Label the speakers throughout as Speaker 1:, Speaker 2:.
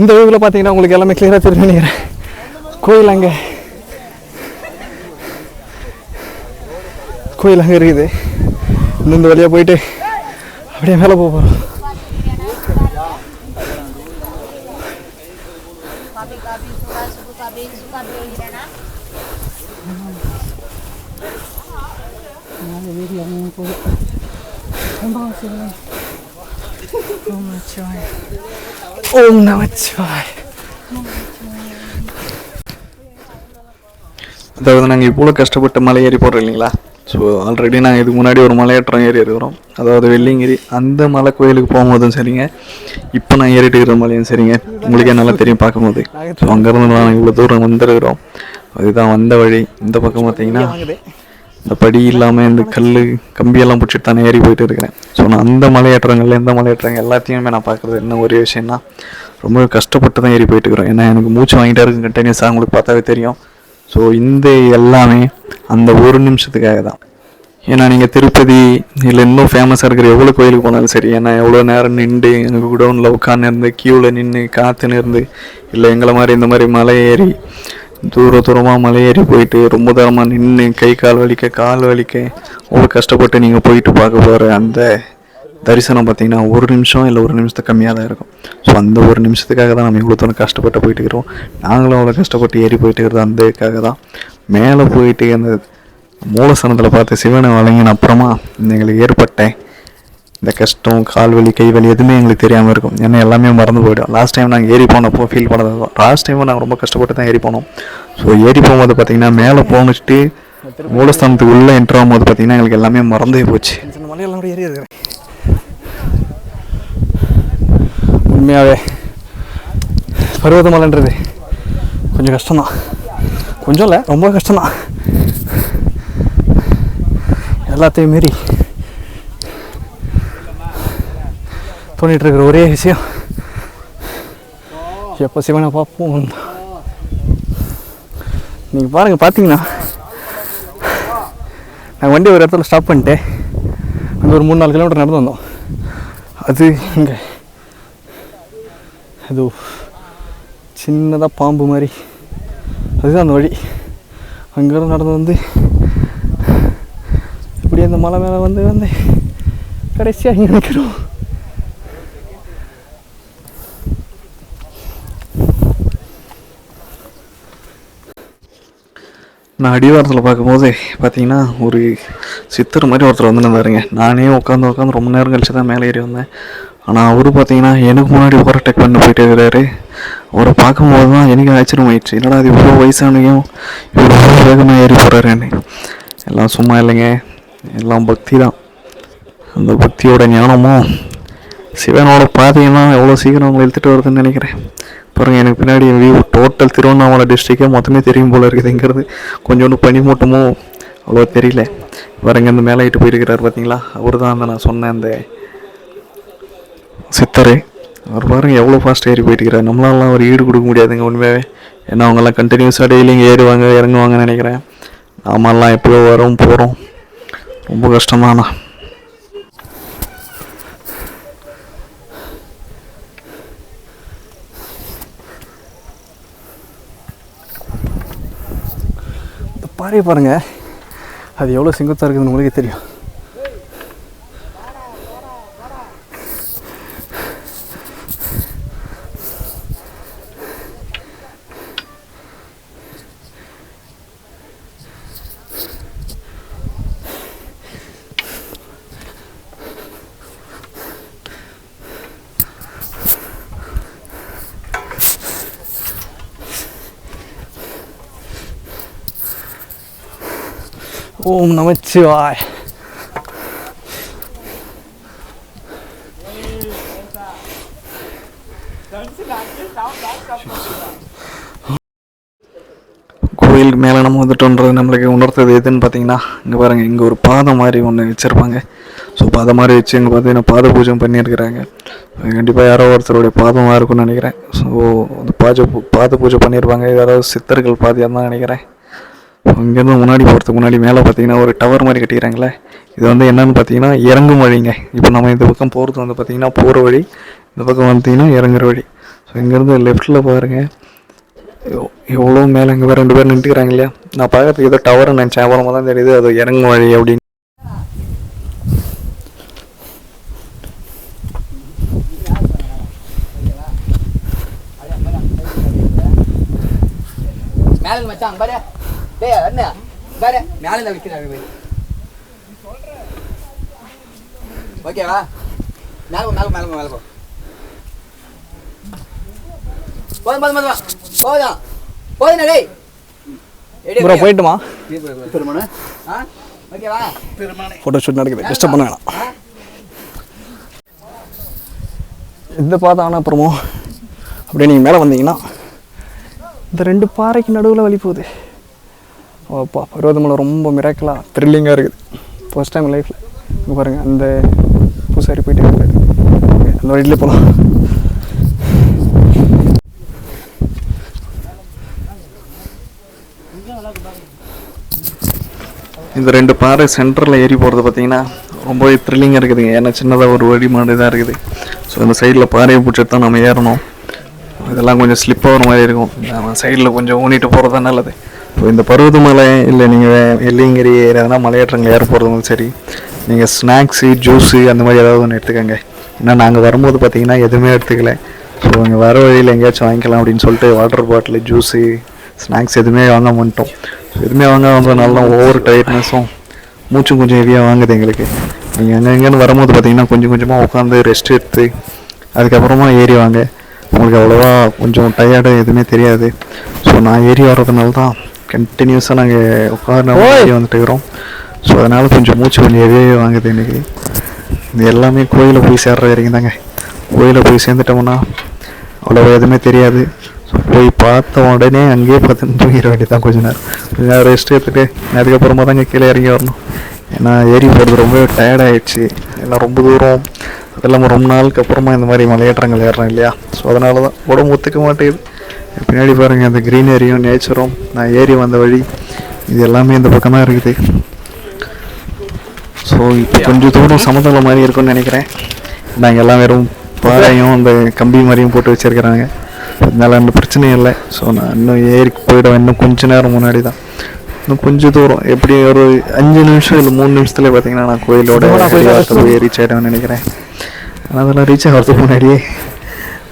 Speaker 1: இந்த வியூவில் பார்த்தீங்கன்னா உங்களுக்கு எல்லாமே கிளியராக தெரியும் நினைக்கிறேன். கோயில் அங்கே. கோயில் அங்கே இருக்குது. இந்த வழியாக போயிட்டு அப்படியே மேலே போக போகிறோம்
Speaker 2: Kabi kabi suka suku
Speaker 1: ஓம் நமச்சிவாய் அதாவது நாங்கள் இவ்வளோ கஷ்டப்பட்டு மலை ஏறி போடுறோம் இல்லைங்களா? ஸோ ஆல்ரெடி நாங்கள் இதுக்கு முன்னாடி ஒரு மலையேற்றம் ஏறி இருக்கிறோம். அதாவது வெள்ளிங்கிரி அந்த மலை கோயிலுக்கு போகும்போதும் சரிங்க. இப்போ நான் ஏறிட்டு இருக்கிற மலையும் சரிங்க. உங்களுக்கே நல்லா தெரியும் பார்க்கும்போது. ஸோ அங்கேருந்து நான் இவ்வளோ தூரம் வந்துருக்கிறோம். அதுதான் வந்த வழி. இந்த பக்கம் பார்த்தீங்கன்னா இந்த படி இல்லாமல் இந்த கல் கம்பியெல்லாம் பிடிச்சிட்டு தானே ஏறி போயிட்டு இருக்கிறேன். ஸோ நான் அந்த மலையேற்றங்கள்ல எந்த மலையேற்றங்கள் எல்லாத்தையுமே நான் பார்க்குறது என்ன ஒரே விஷயம்னா ரொம்ப கஷ்டப்பட்டு தான் ஏறி போயிட்டு இருக்கிறோம் ஏன்னா எனக்கு மூச்சு வாங்கிட்டே இருக்கு கண்டினியூஸாக உங்களுக்கு பார்த்தாவே தெரியும். ஸோ இந்த எல்லாமே அந்த ஒரு நிமிஷத்துக்காக தான். ஏன்னா நீங்கள் திருப்பதி இல்லை இன்னும் ஃபேமஸாக இருக்கிற எவ்வளோ கோயிலுக்கு போனாலும் சரி ஏன்னா எவ்வளோ நேரம் நின்று எங்கள் குடோனில் உட்காந்து இருந்து க்யூவில் நின்று காற்று இருந்து இல்லை எங்களை மாதிரி இந்த மாதிரி மலை ஏறி தூர தூரமாக மலை ஏறி போயிட்டு ரொம்ப தூரமாக நின்று கை கால் வலிக்க கால் வலிக்க அவ்வளோ கஷ்டப்பட்டு நீங்கள் போயிட்டு பார்க்க போகிற அந்த தரிசனம் பார்த்தீங்கன்னா ஒரு நிமிஷம் இல்லை ஒரு நிமிஷத்துக்கு கம்மியாக தான் இருக்கும். ஸோ அந்த ஒரு நிமிஷத்துக்காக தான் நம்ம இவ்வளோ தூரம் கஷ்டப்பட்டு போயிட்டு இருக்கிறோம். நாங்களும் அவ்வளோ கஷ்டப்பட்டு ஏறி போயிட்டு இருக்கிறது இதுக்காக தான். மேலே போயிட்டு அந்த மூலசனத்தில் பார்த்து சிவனை வழங்கின அப்புறமா எங்களுக்கு ஏற்பட்ட இந்த கஷ்டம் கால் வலி கை வலி எதுவுமே எங்களுக்கு தெரியாமல் இருக்கும். ஏன்னா எல்லாமே மறந்து போயிடும். லாஸ்ட் டைம் நாங்கள் ஏறி போனப்போ ஃபீல் பண்ணது தான் லாஸ்ட் டைமும் நாங்கள் ரொம்ப கஷ்டப்பட்டு தான் ஏறி போனோம். ஸோ ஏறி போகும்போது பார்த்தீங்கன்னா மேலே போனிச்சுட்டு மூலஸ்தானத்துக்கு உள்ளே என்ட்ரு ஆகும்போது பார்த்தீங்கன்னா எங்களுக்கு எல்லாமே மறந்தே போச்சு. மலையெல்லாம் கூட ஏறி இருக்கிறேன். உண்மையாகவே பருவதமலைன்றது கொஞ்சம் கஷ்டம்தான். கொஞ்சம் இல்லை ரொம்ப கஷ்டம்தான். எல்லாத்தையும் மீறி தோணிட்டு இருக்கிற ஒரே விஷயம். எப்போ சிவனை பார்ப்போம். நீங்கள் பாருங்கள் பார்த்தீங்கன்னா நாங்கள் வண்டி ஒரு இடத்துல ஸ்டாப் பண்ணிட்டு அங்கே ஒரு மூணு நாலு கிலோமீட்டர் நடந்து வந்தோம். அது இங்கே. அது சின்னதாக பாம்பு மாதிரி. அதுதான் அந்த வழி. அங்கேருந்து நடந்து வந்து இப்படி அந்த மலை மேலே வந்து வந்து கடைசியாக இங்கே நிற்கிறோம் நான் அடிவாரத்தில் பார்க்கும்போது பார்த்தீங்கன்னா ஒரு சித்தர் மாதிரி ஒருத்தர் வந்துருந்தாருங்க. நானே உட்காந்து உட்காந்து ரொம்ப நேரம் கழிச்சு தான் மேலே ஏறி வந்தேன். ஆனால் அவரு பார்த்தீங்கன்னா எனக்கு முன்னாடி ஓவர்டேக் பண்ணி போயிட்டு இருக்கிறாரு. அவரை பார்க்கும்போது தான் எனக்கு ஆச்சரியம் ஆயிடுச்சு. என்னடா அது இவ்வளோ வயசானையும் இவ்வளோ வேகமாக ஏறி போகிறாருன்னு எல்லாம் சும்மா இல்லைங்க. எல்லாம் பக்தி தான். அந்த பக்தியோட ஞானமும் சிவனோட பாதையெல்லாம் எவ்வளோ சீக்கிரம் அவங்களை இழுத்துட்டு வருதுன்னு நினைக்கிறேன். பாருங்க எனக்கு பின்னாடி வியூ டோட்டல் திருவண்ணாமலை டிஸ்ட்ரிக்கே மொத்தமே தெரியும் போல இருக்குதுங்கிறது கொஞ்சோண்டு பனிமூட்டமோ அவ்வளோ தெரியல. பாருங்க இந்த மேலே இட்டு போயிருக்கிறார் பார்த்தீங்களா அவர் தான் அந்த நான் சொன்னேன் அந்த சித்தரை. அவர் பாருங்க எவ்வளோ ஃபாஸ்ட் ஏறி போயிருக்கிறார் நம்மளாலாம் அவர் ஈடு கொடுக்க முடியாதுங்க உண்மையாகவே ஏன்னா அவங்கெல்லாம் கண்டினியூஸாக டெய்லி இங்கே ஏறுவாங்க இறங்குவாங்கன்னு நினைக்கிறேன். நாமெல்லாம் எப்போயோ வரோம் போகிறோம் ரொம்ப கஷ்டமாண்ணா பாறையை பாருங்கள் அது எவ்வளோ செங்குத்தாக இருக்குதுன்னு உங்களுக்கே தெரியும். ஓம் நமச்சிவாய் கோயிலுக்கு மேலே நம்ம வந்துட்டோன்றது நம்மளுக்கு உணர்த்தது எதுன்னு பார்த்தீங்கன்னா இங்கே பாருங்கள் இங்கே ஒரு பாதை மாதிரி ஒன்று வச்சுருப்பாங்க. ஸோ பாதை மாதிரி வச்சு இங்கே பார்த்தீங்கன்னா பாத பூஜை பண்ணியிருக்கிறாங்க கண்டிப்பாக யாரோ ஒருத்தருடைய பாதமாக இருக்கும்னு நினைக்கிறேன். ஸோ அந்த பாஜ பாத பூஜை பண்ணியிருப்பாங்க யாராவது சித்தர்கள் பாதையாக தான் நினைக்கிறேன். இங்கேருந்து முன்னாடி போகிறதுக்கு முன்னாடி மேலே பார்த்தீங்கன்னா ஒரு டவர் மாதிரி கட்டிக்கிறாங்களே. இது வந்து என்னன்னு பார்த்தீங்கன்னா இறங்கும் வழிங்க. இப்போ நம்ம இந்த பக்கம் போகிறது வந்து பார்த்தீங்கன்னா போகிற வழி. இந்த பக்கம் வந்தீங்கன்னா இறங்குற வழி. ஸோ இங்கேருந்து லெஃப்ட்டில் பாருங்கள் எவ்வளோ மேலே இங்கே ரெண்டு பேர் நின்றுக்கிறாங்க இல்லையா? நான் பார்க்கறதுக்கு ஏதோ டவர் நினச்சேன். அப்புறமா தான் தெரியுது அது இறங்கும் வழி அப்படின்னு.
Speaker 3: மேலே மச்சான் பாரு. டேய் அண்ணா பாரு மேல இருந்து விக்கிறாங்க பாரு ஓகேவா மேல போ, மேல போ, மேல போ, மேல போ. போதும் போதும் போதும் போதும். போதும் டேய்?
Speaker 1: ப்ரோ. போயிட்டுமா?
Speaker 3: பெருமானே. ஆ? ஓகேவா
Speaker 1: ஃபோட்டோ ஷூட் நடக்குது. டிஸ்டர்ப் பண்ண வேணாம்? இந்த பார்த்தா அப்புறமோ? அப்படியே நீங்கள் மேலே வந்தீங்கன்னா இந்த ரெண்டு பாறைக்கு நடுவில் வழி போகுது. அப்பா பருவதமலை ரொம்ப மிராக்கலாக த்ரில்லிங்காக இருக்குது. ஃபர்ஸ்ட் டைம் லைஃப்பில் இங்கே பாருங்கள் அந்த பூசாரி போயிட்டே இருக்காரு. அந்த வழியிலே போகலாம் இந்த ரெண்டு பாறை சென்டரில் ஏறி போகிறது பார்த்தீங்கன்னா ரொம்பவே த்ரில்லிங்காக இருக்குதுங்க. ஏன்னா சின்னதாக ஒரு வழி மாதிரி தான் இருக்குது. ஸோ இந்த சைடில் பாறையை பிடிச்சிட்டு தான் நம்ம ஏறணும். இதெல்லாம் கொஞ்சம் ஸ்லிப் ஆகிற மாதிரி இருக்கும். நம்ம சைடில் கொஞ்சம் ஊனிட்டு போகிறது தான் நல்லது. இந்த பருவதமலை இல்லை நீங்கள் வெள்ளியங்கிரி எதனா மலையேற்றங்கள் ஏற போகிறதும் சரி நீங்கள் ஸ்நாக்ஸு ஜூஸு அந்த மாதிரி ஏதாவது ஒன்று எடுத்துக்கோங்க. ஏன்னா நாங்கள் வரும்போது பார்த்தீங்கன்னா எதுவுமே எடுத்துக்கல. ஸோ இங்கே வர வழியில் எங்கேயாச்சும் வாங்கிக்கலாம் அப்படின்னு சொல்லிட்டு வாட்டர் பாட்டில் ஜூஸு ஸ்நாக்ஸ் எதுவுமே வாங்க மாட்டோம். ஸோ எதுவுமே வாங்க வந்ததுனால தான் ஒவ்வொரு டயர்ட்னஸும் மூச்சும் கொஞ்சம் ஹெவியாக வாங்குது எங்களுக்கு. நீங்கள் அங்கே எங்கேன்னு வரும்போது பார்த்தீங்கன்னா கொஞ்சம் கொஞ்சமாக உட்காந்து ரெஸ்ட் எடுத்து அதுக்கப்புறமா ஏறி வாங்க. உங்களுக்கு அவ்வளோவா கொஞ்சம் டயர்டு எதுவுமே தெரியாது. ஸோ நான் ஏறி வர்றதுனால தான் கண்டினியூஸாக நாங்கள் உட்காந்து ஏறி வந்துட்டு இருக்கிறோம். ஸோ அதனால் கொஞ்சம் மூச்சு கொஞ்சம் ஹெவியாகவே வாங்குது எனக்கு இது எல்லாமே கோயிலில் போய் சேர்ற வரைக்கும் தாங்க. கோயிலில் போய் சேர்ந்துட்டோம்னா அவ்வளோ எதுவுமே தெரியாது. ஸோ போய் பார்த்த உடனே அங்கேயே பார்த்து தூங்கிட வேண்டியதான் கொஞ்ச நேரம். கொஞ்ச நேரம் ரெஸ்ட் எடுத்துட்டு அதுக்கப்புறமா தாங்க கீழே இறங்கி வரணும். ஏன்னா ஏறி போகிறது ரொம்ப டயர்ட் ஆயிடுச்சு. எல்லாம் ரொம்ப தூரம். அதெல்லாம் ரொம்ப நாளுக்கு அப்புறமா இந்த மாதிரி மலையேற்றங்கள் ஏறுறோம் இல்லையா? ஸோ அதனால தான் உடம்பு ஒத்துக்க மாட்டேங்குது. பின்னாடி பாருங்கள் அந்த க்ரீனரியும் நேச்சரும் நான் ஏறி வந்த வழி இது எல்லாமே இந்த பக்கம் தான் இருக்குது. ஸோ இப்போ கொஞ்சம் தூரம் சமதளம் மாதிரி இருக்கும்னு நினைக்கிறேன். நாங்கள் எல்லாம் வெறும் பாறையும் அந்த கம்பி மாதிரியும் போட்டு வச்சிருக்கிறாங்க. அதனால அந்த பிரச்சனையும் இல்லை. ஸோ நான் இன்னும் ஏறி போயிடுவேன் இன்னும் கொஞ்ச நேரம் முன்னாடி தான் இன்னும் கொஞ்சம் தூரம் எப்படி ஒரு அஞ்சு நிமிஷம் இல்லை மூணு நிமிஷத்துல பார்த்தீங்கன்னா நான் கோயிலோட போய் ரீச் ஆகிடுவேன்னு நினைக்கிறேன். ஆனால் அதெல்லாம் ரீச் ஆகிறதுக்கு முன்னாடியே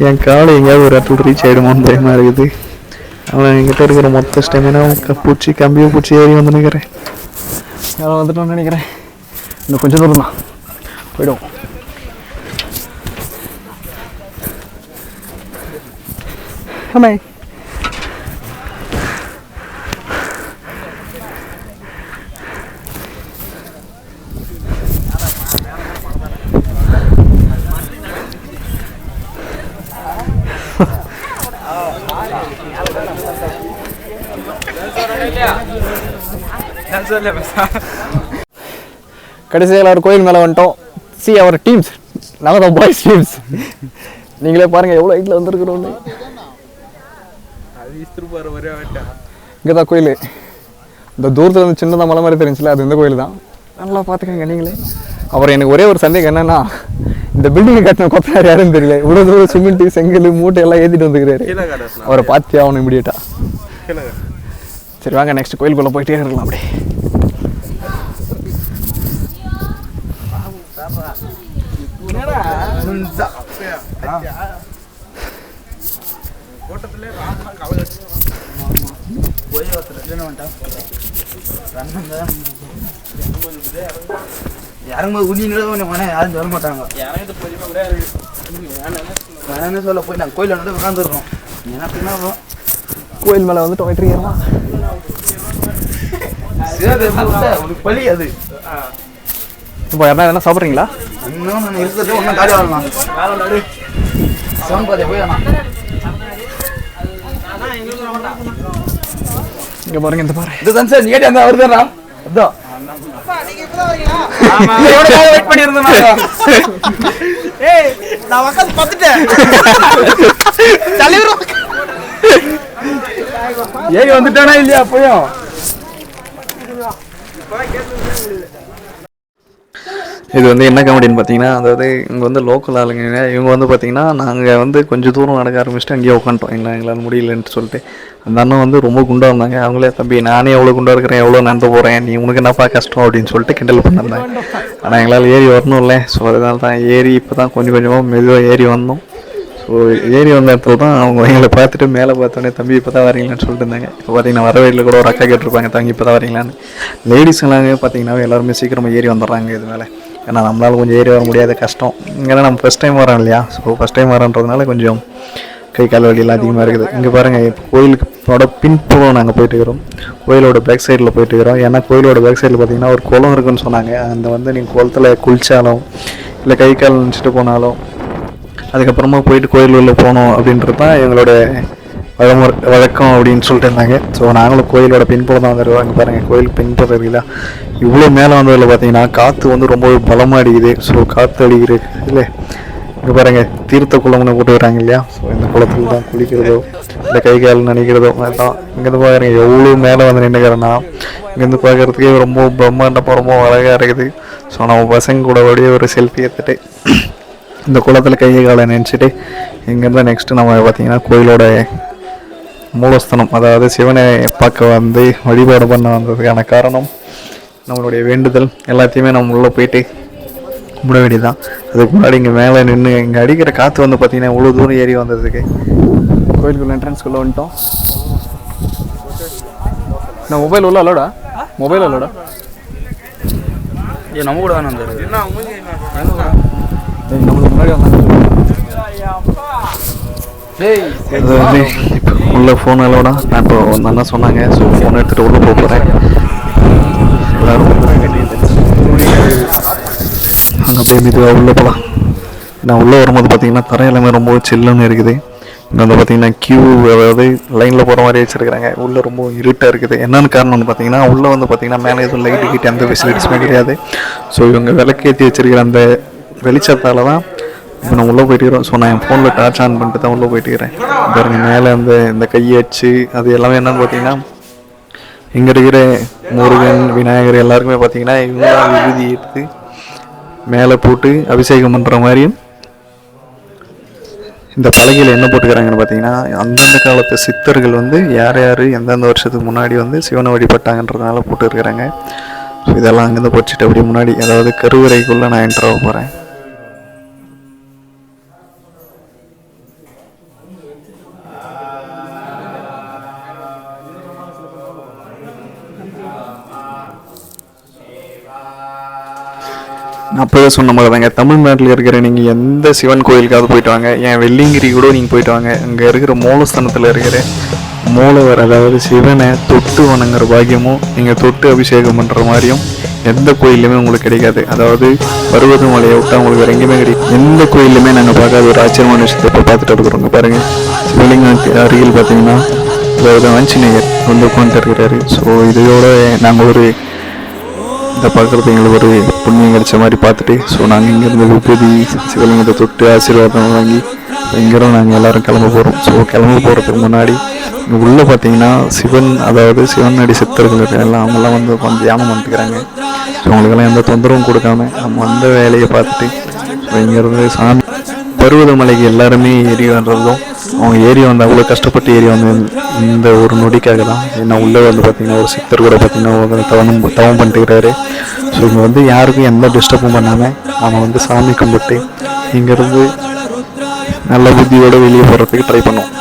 Speaker 1: என் காலை எங்கேயாவது ஒரு இடத்துல ரீச் ஆகிடுமோன்னு பயமாக இருக்குது அவன் என்கிட்ட இருக்கிற மொத்த ஸ்டெமினா பூச்சி கம்பியை பூச்சி ஏறி வந்து நினைக்கிறேன் யாரும் வந்துட்டோம்னு நினைக்கிறேன் இன்னும் கொஞ்சம் தூரம் தான் போயிடுவோம் ஆமே கடைசியாக எல்லாரும் கோயில் மேலே வந்துட்டோம். சி அவர் டீம்ஸ் நம்ம தான் பாய்ஸ் டீம்ஸ் நீங்களே பாருங்கள் எவ்வளோ ஹைட்டில் வந்திருக்கிறோன்னு இங்கே தான் கோயில். இந்த தூரத்தில் இருந்து சின்னதாக மலை மாதிரி தெரிஞ்சுல அது இந்த கோயில் தான் நல்லா பார்த்துக்கங்க நீங்களே. அப்புறம் எனக்கு ஒரே ஒரு சந்தேகம் என்னன்னா இந்த பில்டிங் கட்டின கொத்தனார் யாருன்னு தெரியல. இவ்வளோ தூரம் சிமெண்ட் செங்கல் மூட்டை எல்லாம் ஏற்றிட்டு வந்துக்கிறாரு. அவரை பார்த்தே ஆகணும் இமீடியட்டா சரி வாங்க நெக்ஸ்ட் கோயிலுக்குள்ளே போயிட்டே இருக்கலாம் அப்படியே.
Speaker 3: இறங்கும்போது உண்மையிலே உடனே யாரும் சொல்ல மாட்டாங்க. வேணாம்னு சொல்ல போய் நாங்கள் கோயிலில் உட்காந்துருக்கோம் ஏன்னா பின்னா.
Speaker 1: கோயில் மேலே
Speaker 3: சரி, அது உனக்கு பலி அது.
Speaker 1: இப்போ எதனா சாப்பிட்றீங்களா?
Speaker 3: இன்னும் நான் இருக்கிறது ஒன்றும் காலி வரலாம். சிவன் பாதை போய் வேணாம்
Speaker 1: இங்கே பாருங்க இந்த பாரு.
Speaker 3: இது தான் சார் கேட்டு அந்த வருதுடா அதான். வெயிட் பண்ணியிருந்தேன் நான் உட்காந்து பார்த்துட்டேன்.
Speaker 1: ஏறி வந்துட்டானா இல்லையா? அப்பயும் இது வந்து என்ன காமெடின்னு பார்த்தீங்கன்னா அதாவது இங்கே வந்து லோக்கல் ஆளுங்க இவங்க வந்து பார்த்தீங்கன்னா நாங்கள் வந்து கொஞ்சம் தூரம் நடக்க ஆரம்பிச்சுட்டு அங்கேயே உட்காந்துட்டோம் எங்களை எங்களால் முடியலன்ட்டு சொல்லிட்டு. அந்த அண்ணன் வந்து ரொம்ப குண்டாக இருந்தாங்க. அவங்களே தம்பி நானே எவ்வளோ குண்டாக இருக்கிறேன் எவ்வளோ நடந்து போகிறேன் நீ உனக்கு என்னப்பா கஷ்டம்? அப்படின்னு சொல்லிட்டு கிண்டல் பண்ணிருந்தாங்க ஆனால் எங்களால் ஏறி வரணும்ல. ஸோ அதனால தான் ஏறி இப்போ தான் கொஞ்சம் கொஞ்சமாக மெதுவாக ஏறி வந்தோம். ஏறி வந்த இடத்துல தான் அவங்க எங்களை பார்த்துட்டு மேலே பார்த்தோன்னே தம்பி இப்போ தான் வரீங்களான்னு சொல்லிட்டு இருந்தாங்க. இப்போ பார்த்தீங்கன்னா வர வழியில் கூட ஒரு அக்கா கேட்டிருப்பாங்க தங்கி இப்போ தான் வரீங்களான்னு லேடிஸ் எல்லாமே பார்த்தீங்கன்னா எல்லாருமே சீக்கிரமாக ஏறி வந்துடுறாங்க இது மேலே ஏன்னா நம்மளால் கொஞ்சம் ஏறி வர முடியாத கஷ்டம். ஏன்னா நம்ம ஃபஸ்ட் டைம் வரோம் இல்லையா? ஸோ ஃபஸ்ட் டைம் வரோன்றதுனால கொஞ்சம் கை கால் வலியெல்லாம் அதிகமாக இருக்குது. இங்கே பாருங்கள் இப்போ கோயிலுக்கு பின்புறம் நாங்கள் போயிட்டு இருக்கிறோம். கோயிலோட பேக் சைடில் போயிட்டு இருக்கிறோம். ஏன்னா கோயிலோட பேக் சைடில் பார்த்தீங்கன்னா ஒரு குளம் இருக்குன்னு சொன்னாங்க. அந்த வந்து நீங்கள் குளத்துல குளித்தாலும் இல்லை கை கால் நினச்சிட்டு போனாலும் அதுக்கப்புறமா போயிட்டு கோயில் உள்ள போகணும் அப்படின்றது தான் எங்களோட வழமுறை வழக்கம் அப்படின்னு சொல்லிட்டு இருந்தாங்க. ஸோ நாங்களும் கோயிலோட பின்புறம் தான் வந்துடுவாங்க பாருங்கள் கோயில் பின்புறம் இருக்குல்ல. இவ்வளோ மேலே வந்ததில் பார்த்தீங்கன்னா காற்று வந்து ரொம்பவே பலமாக அடிக்குது. ஸோ காற்று அடிக்கிற இல்லை இங்கே பாருங்கள் தீர்த்த குளம்னு போட்டு வராங்க இல்லையா? ஸோ இந்த குளத்துல தான் குளிக்கிறதோ இல்லை கை கால் நினைக்கிறதோ அதுதான். இங்கேருந்து பார்க்குறேங்க எவ்வளோ மேலே வந்து நின்றுக்கிறேன்னா இங்கேருந்து பார்க்குறதுக்கே ரொம்ப பிரம்மாண்டமாக ரொம்ப அழகாக இருக்குது. ஸோ நம்ம பசங்க கூட அப்படியே ஒரு செல்ஃபி எடுத்துகிட்டு இந்த குளத்தில் கையை காலை நினச்சிட்டு இங்கேருந்து நெக்ஸ்ட்டு நம்ம பார்த்தீங்கன்னா கோயிலோட மூலஸ்தனம் அதாவது சிவனை பார்க்க வந்து வழிபாடு பண்ண வந்ததுக்கான காரணம் நம்மளுடைய வேண்டுதல் எல்லாத்தையுமே நம்ம உள்ளே போயிட்டு கும்பிட வேண்டியதுதான். அதுக்கு முன்னாடி இங்கே மேலே நின்று இங்கே அடிக்கிற காற்று வந்து பார்த்தீங்கன்னா இவ்வளோ தூரம் ஏறி வந்ததுக்கு கோயிலுக்குள்ள என்ட்ரன்ஸ்குள்ளே வந்துட்டோம். நான் மொபைல் உள்ள அலோடா மொபைல் அலோடா
Speaker 4: ஏ நம்ம கூட தானே இருந்தாரு
Speaker 1: உள்ள ஃபோன் அலோடா நான் இப்போ அந்த அண்ணா சொன்னாங்க. ஸோ ஃபோன் எடுத்துகிட்டு உள்ளே போக போகிறேன் எல்லாரும் அங்கே போய் மெதுவாக உள்ளே போகலாம் நான் உள்ளே வரும்போது பார்த்தீங்கன்னா தரை எல்லாமே ரொம்ப சில்லுன்னு இருக்குது. இங்கே வந்து பார்த்தீங்கன்னா கியூ அதாவது லைனில் போகிற மாதிரி வச்சுருக்காங்க உள்ளே ரொம்ப இருட்டாக இருக்குது. என்னென்னு காரணம்னு பார்த்தீங்கன்னா உள்ளே வந்து பார்த்தீங்கன்னா மேலே எதுவும் லைட்டு கிட்ட எந்த ஃபெசிலிட்டிஸுமே கிடையாது. ஸோ இவங்க விளக்கேற்றி வச்சிருக்கிற அந்த வெளிச்சத்தால் தான் இப்போ நான் உள்ளே போயிட்டுக்கிறோம் ஸோ நான் என் ஃபோனில் டார்ச் ஆன் பண்ணிட்டு தான் உள்ளே போயிட்டுக்கிறேன். பாருங்க மேலே அந்த இந்த கையச்சு அது எல்லாமே என்னன்னு பார்த்தீங்கன்னா இங்கே இருக்கிற முருகன் விநாயகர் எல்லாருக்குமே பார்த்தீங்கன்னா இவங்க தான் விபூதி எடுத்து மேலே போட்டு அபிஷேகம் பண்ணுற மாதிரியும் இந்த பலகையில் என்ன போட்டுக்கிறாங்கன்னு பார்த்தீங்கன்னா அந்தந்த காலத்து சித்தர்கள் வந்து யார் யார் எந்தெந்த வருஷத்துக்கு முன்னாடி வந்து சிவனை வழிபட்டாங்கன்றதுனால போட்டுருக்கிறாங்க. ஸோ இதெல்லாம் அங்கேருந்து படிச்சுட்டு அப்படியே முன்னாடி அதாவது கருவறைக்குள்ளே நான் என்ட்ரு ஆக போகிறேன் நான் அப்போவே சொன்ன மாதிரி தாங்க. தமிழ்நாட்டில் இருக்கிற நீங்கள் எந்த சிவன் கோயிலுக்காவது போயிட்டு வாங்க. ஏன் வெள்ளிங்கிரி கூட நீங்கள் போயிட்டு வாங்க. அங்கே இருக்கிற மூலஸ்தானத்தில் இருக்கிற மூலவர் அதாவது சிவனை தொட்டு வணங்குற பாக்கியமும் நீங்கள் தொட்டு அபிஷேகம் பண்ணுற மாதிரியும் எந்த கோயிலுமே உங்களுக்கு கிடைக்காது. அதாவது பருவத மலையை விட்டால் உங்களுக்கு வேறு எங்கேயுமே கிடைக்கும் எந்த கோயிலுமே நாங்கள் பார்க்காத ஒரு ஆச்சரியமான விஷயத்தை இப்போ பார்த்துட்டு இருக்கிறோங்க. பாருங்கள் சிவலிங்கம் அருகில் பார்த்தீங்கன்னா அதாவது ஆஞ்சநேயர் வந்து உட்காந்துட்டு இருக்கிறாரு. ஸோ இதையோட நாங்கள் ஒரு இந்த பார்க்குறது எங்களுக்கு ஒரு புண்ணியம் கிடைச்ச மாதிரி பார்த்துட்டு ஸோ நாங்கள் இங்கேருந்து விபூதி சிவலிங்கத்தை தொட்டு ஆசீர்வாதம் வாங்கி இங்கேரும் நாங்கள் எல்லோரும் கிளம்ப போகிறோம் ஸோ கிளம்ப போகிறதுக்கு முன்னாடி இங்கே உள்ளே பார்த்தீங்கன்னா சிவன் அதாவது சிவன் அடி சித்தர்கள் இருக்க எல்லாம் அவங்கெல்லாம் வந்து உட்காந்து தியானம் பண்ணிட்டுக்கிறாங்க ஸோ அவங்களுக்கெல்லாம் எந்த தொந்தரவும் கொடுக்காம நம்ம வந்த வேலையை பார்த்துட்டு ஸோ இங்கேருந்து சாமி பருவதமலைக்கு எல்லாருமே ஏறி வர்றதும் அவங்க ஏறி வந்து அவ்வளோ கஷ்டப்பட்டு ஏறி வந்து இந்த ஒரு நொடிக்காக தான். ஏன்னா உள்ளே வந்து பார்த்தீங்கன்னா ஒரு சித்தர் கூட பார்த்தீங்கன்னா ஒரு தவம் தவம் பண்ணிட்டுக்கிறாரு ஸோ இங்கே வந்து யாருக்கும் எந்த டிஸ்டர்பும் பண்ணாமல் அவன் வந்து சாமி கும்பிட்டு இங்கேருந்து நல்ல புத்தியோடு வெளியே போகிறதுக்கு ட்ரை பண்ணுவோம்.